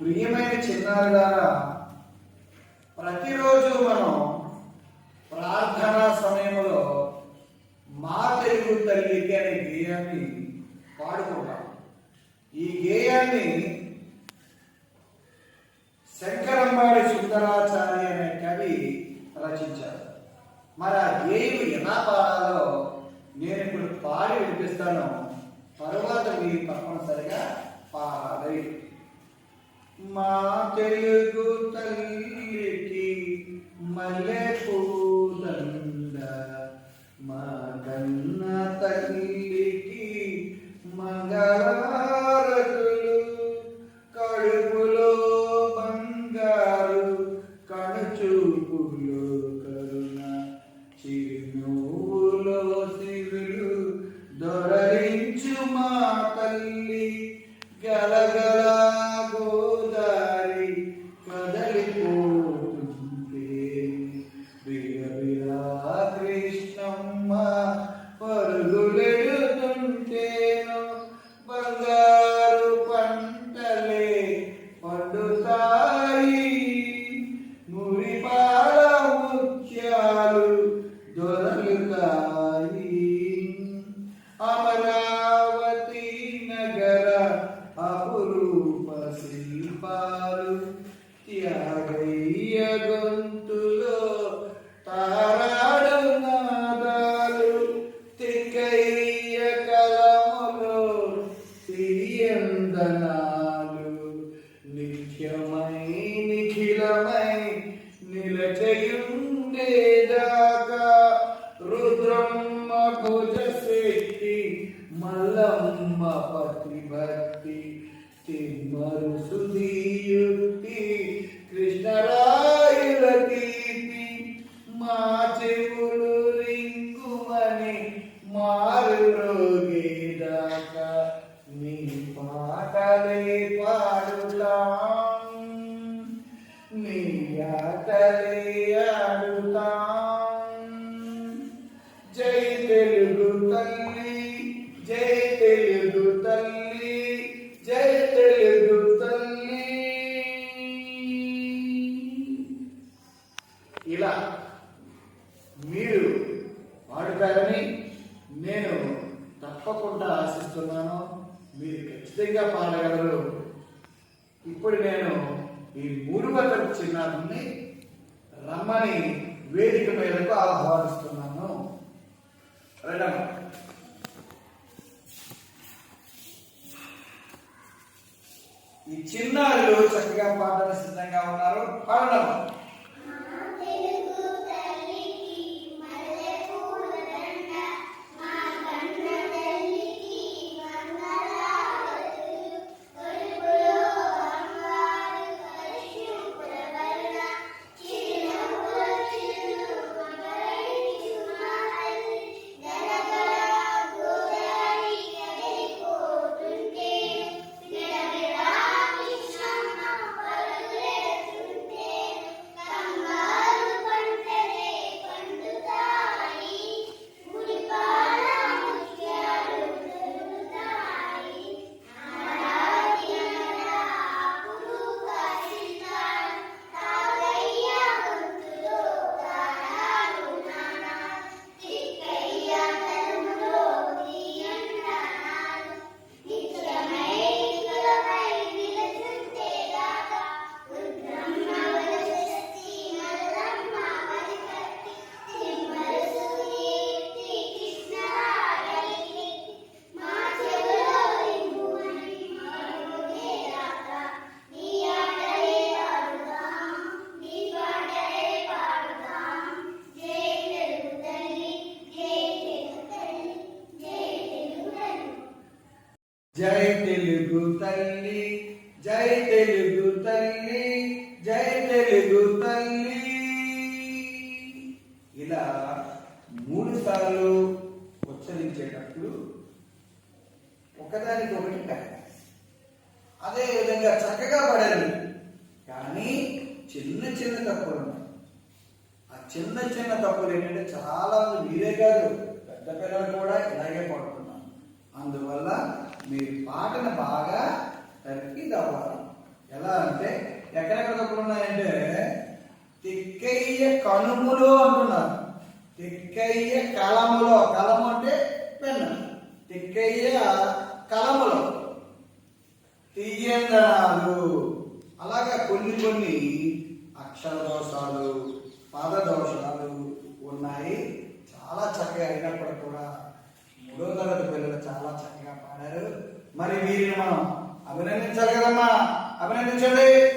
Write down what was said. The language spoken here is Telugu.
ప్రియమైన చిన్నారులారా ప్రతిరోజు మనం ప్రార్థనా సమయంలో మా తెలుగు తల్లికి అనే గేయాన్ని పాడుకుంటాం. ఈ గేయాన్ని శంకరంబాడి సుందరాచార్య అనే కవి రచించారు. మరి ఆ గేయం ఎలా పాడాలో నేను ఇప్పుడు పాడి వినిపిస్తాను. తరువాత మీరు తప్పనిసరిగా పాడాలి. మా తెలుగు తల్లికి మల్లె అమరావతి నగర అపురూప శిల్పాలు త్యాగయ్య గొంతులో తారాడు నాదాలు కలములో తిరియందనాలు నిత్యమైన మల్లమ్మ పతి భక్తి తిమ్మరు సుధీయుక్తి కృష్ణరాయుల తీపి మా చెవులు రింగుమని మారు రోగేదాకా నీ పాటలే పాడుతాం నీ ఆటలే తప్పకుండా ఆశిస్తున్నాను. మీరు ఖచ్చితంగా పాడగలరు. ఇప్పుడు నేను ఈ మూడవ చిన్నారుని రమ్మని వేదిక మీదకు ఆహ్వానిస్తున్నాను. రండమ్మా. ఈ చిన్నారులు చక్కగా పాడడానికి సిద్ధంగా ఉన్నారు. పాడడం జై తెలుగు తల్లి జై తెలుగు తల్లి జై తెలుగు తల్లి. ఇలా మూడు సార్లు ఉచ్చరించేటప్పుడు ఒకదానికి ఒకటి అదే విధంగా చక్కగా పడాలి కానీ చిన్న చిన్న తప్పులు ఆ చిన్న చిన్న తప్పులు ఏంటంటే చాలా మంది మీరే కాదు పెద్ద పిల్లలు కూడా ఇలాగే పడుతున్నారు. అందువల్ల మీ పాటను బాగా తగ్గి తవ్వాలి. ఎలా అంటే ఎక్కడెక్కడ తప్పులు ఉన్నాయంటే తిక్కయ్య కనుములు అంటున్నారు. తిక్కయ్య కలములో. కలము అంటే పెన్న. తిక్కయ్య కలములో. తీయందనాలు. అలాగా కొన్ని కొన్ని అక్షర దోషాలు పాడారు మనం. అభినందించాలి కదమ్మా. అభినందించండి.